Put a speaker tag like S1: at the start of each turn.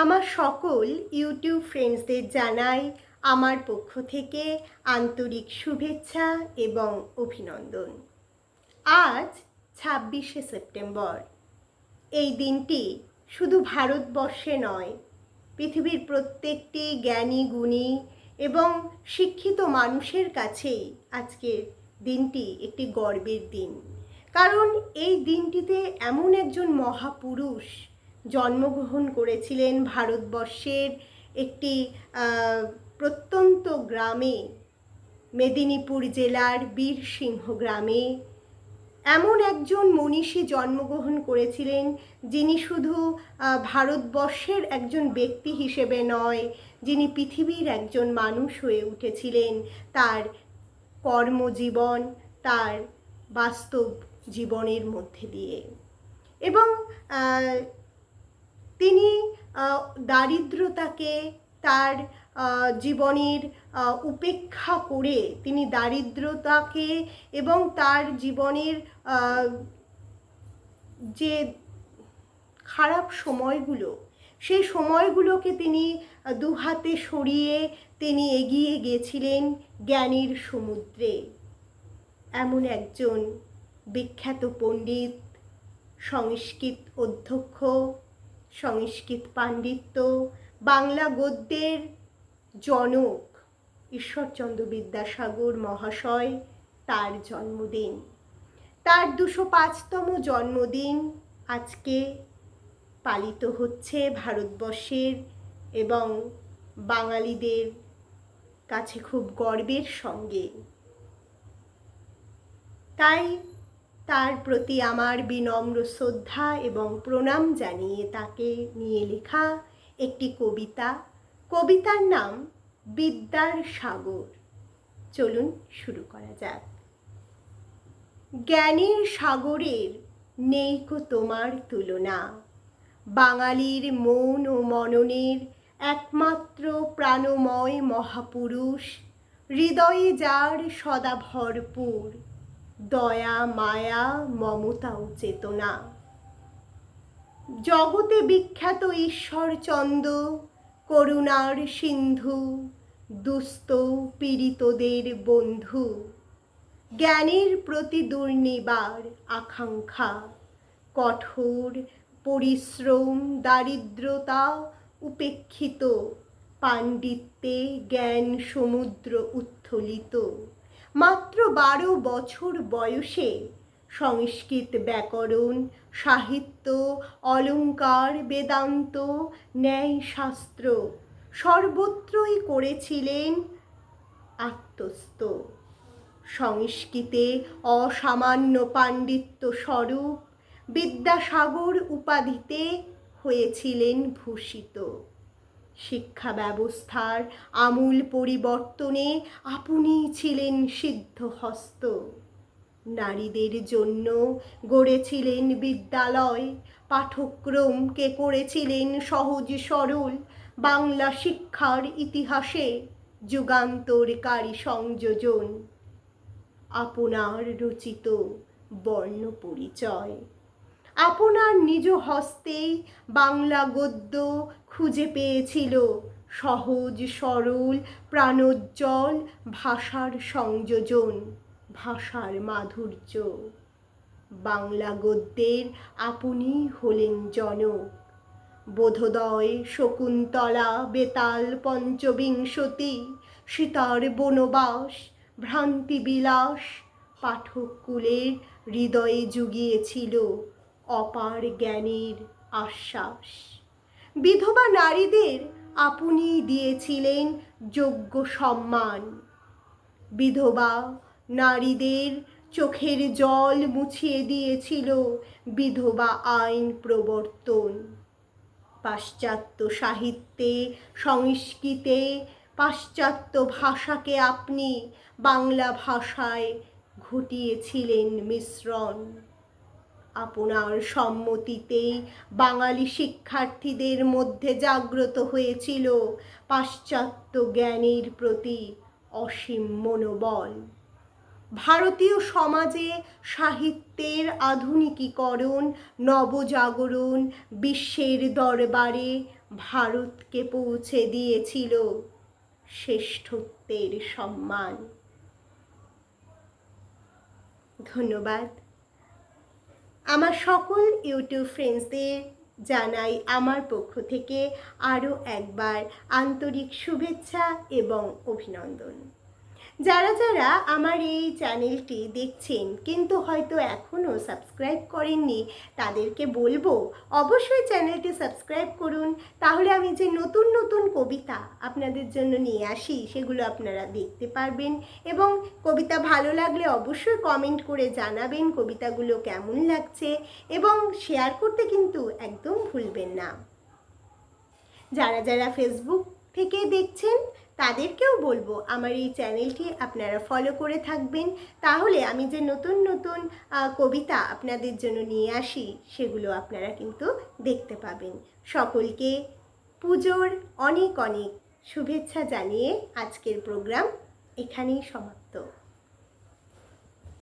S1: আমার সকল ইউটিউব ফ্রেন্ডসদের জানাই আমার পক্ষ থেকে আন্তরিক শুভেচ্ছা এবং অভিনন্দন। আজ ছাব্বিশে সেপ্টেম্বর। এই দিনটি শুধু ভারতবর্ষে নয়, পৃথিবীর প্রত্যেকটি জ্ঞানী, গুণী এবং শিক্ষিত মানুষের কাছেই আজকের দিনটি একটি গর্বের দিন। কারণ এই দিনটিতে এমন একজন মহাপুরুষ জন্মগ্রহণ করেছিলেন ভারতবর্ষের একটি প্রত্যন্ত গ্রামে, মেদিনীপুর জেলার বীরসিংহ গ্রামে। এমন একজন মনীষী জন্মগ্রহণ করেছিলেন যিনি শুধু ভারতবর্ষের একজন ব্যক্তি হিসেবে নয়, যিনি পৃথিবীর একজন মানুষ হয়ে উঠেছিলেন। তার কর্মজীবন, তার বাস্তব জীবনের মধ্যে দিয়ে। এবং তিনি দারিদ্রতাকে তার জীবনের উপেক্ষা করে তিনি দারিদ্রতাকে এবং তার জীবনের যে খারাপ সময়গুলো, সেই সময়গুলোকে তিনি দুহাতে সরিয়ে তিনি এগিয়ে গিয়েছিলেন জ্ঞানীর সমুদ্রে। এমন একজন বিখ্যাত পণ্ডিত, সংস্কৃত অধ্যক্ষ সংস্কৃত পাণ্ডিত্য, বাংলা গদ্যের জনক ঈশ্বরচন্দ্র বিদ্যাসাগর মহাশয় তার জন্মদিন। তার দুশো পাঁচতম জন্মদিন আজকে পালিত হচ্ছে ভারতবর্ষের এবং বাঙালিদের কাছে খুব গর্বের সঙ্গে। তাই তার প্রতি আমার বিনম্র শ্রদ্ধা এবং প্রণাম জানিয়ে তাকে নিয়ে লেখা একটি কবিতা। কবিতার নাম বিদ্যার সাগর। চলুন শুরু করা যাক। জ্ঞানের সাগরের নেইকো তোমার তুলনা। বাঙালির মন ও মননের একমাত্র প্রাণময় মহাপুরুষ। হৃদয়ে যার সদা ভরপুর। দয়া, মায়া, মমতা ও চেতনা। জগতে বিখ্যাত ঈশ্বরচন্দ্র করুণার সিন্ধু, দুস্থ পীড়িতদের বন্ধু। জ্ঞানের প্রতি দুর্নিবার আকাঙ্ক্ষা, কঠোর পরিশ্রম, দারিদ্রতা উপেক্ষিত, পাণ্ডিত্যে জ্ঞান সমুদ্র উত্থলিত। মাত্র বারো বছর বয়সে সংস্কৃত ব্যাকরণ, সাহিত্য, অলঙ্কার, বেদান্ত, ন্যায়শাস্ত্র সর্বত্রই করেছিলেন আত্মস্থ। সংস্কৃতে অসামান্য পাণ্ডিত্য স্বরূপ বিদ্যাসাগর উপাধিতে হয়েছিলেন ভূষিত। শিক্ষা ব্যবস্থার আমূল পরিবর্তনে আপনিই ছিলেন সিদ্ধহস্ত। নারীদের জন্য গড়েছিলেন বিদ্যালয় পাঠক্রমকে করেছিলেন সহজ সরল, বাংলা শিক্ষার ইতিহাসে যুগান্তরকারী সংযোজন। আপনার রচিত বর্ণ পরিচয় আপনার নিজ হস্তেই বাংলা গদ্য খুঁজে পেয়েছিল। সহজ, সরল, প্রাণোজ্জ্বল ভাষার সংযোজন, ভাষার মাধুর্য। বাংলা গদ্যের আপনি হলেন জনক। বোধোদয় শকুন্তলা, বেতাল, পঞ্চবিংশতি, সীতার বনবাস, ভ্রান্তিবিলাস পাঠককুলের হৃদয়ে জুগিয়েছিল। অপার জ্ঞানের আশ্বাস। বিধবা নারীদের আপনি দিয়েছিলেন যোগ্য সম্মান। বিধবা নারীদের চোখের জল মুছিয়ে দিয়েছিল বিধবা আইন প্রবর্তন। পাশ্চাত্য সাহিত্যে, সংস্কৃতে, পাশ্চাত্য ভাষাকে আপনি বাংলা ভাষায় ঘটিয়েছিলেন মিশ্রণ। আপনার সম্মতিতেই বাঙালি শিক্ষার্থীদের মধ্যে জাগ্রত হয়েছিল পাশ্চাত্য জ্ঞানের প্রতি অসীম মনোবল। ভারতীয় সমাজে সাহিত্যের আধুনিকীকরণ, নবজাগরণ বিশ্বের দরবারে ভারতকে পৌঁছে দিয়েছিল শ্রেষ্ঠত্বের সম্মান। ধন্যবাদ। আমার সকল ইউটিউব ফ্রেন্ডসদের জানাই আমার পক্ষ থেকে আরও একবার আন্তরিক শুভেচ্ছা এবং অভিনন্দন। যারা যারা আমার এই চ্যানেলটি দেখছেন কিন্তু হয়তো এখনও সাবস্ক্রাইব করেননি, তাদেরকে বলব অবশ্যই চ্যানেলটি সাবস্ক্রাইব করুন। তাহলে আমি যে নতুন নতুন কবিতা আপনাদের জন্য নিয়ে আসি, সেগুলো আপনারা দেখতে পারবেন এবং কবিতা ভালো লাগলে অবশ্যই কমেন্ট করে জানাবেন কবিতাগুলো কেমন লাগছে এবং শেয়ার করতে কিন্তু একদম ভুলবেন না। যারা যারা ফেসবুক থেকে দেখছেন তাদেরকেও বলব আমার এই চ্যানেলটি আপনারা ফলো করে থাকবেন। তাহলে আমি যে নতুন নতুন কবিতা আপনাদের জন্য নিয়ে আসি, সেগুলো আপনারা কিন্তু দেখতে পাবেন। সকলকে পুজোর অনেক অনেক শুভেচ্ছা জানিয়ে আজকের প্রোগ্রাম এখানেই সমাপ্ত।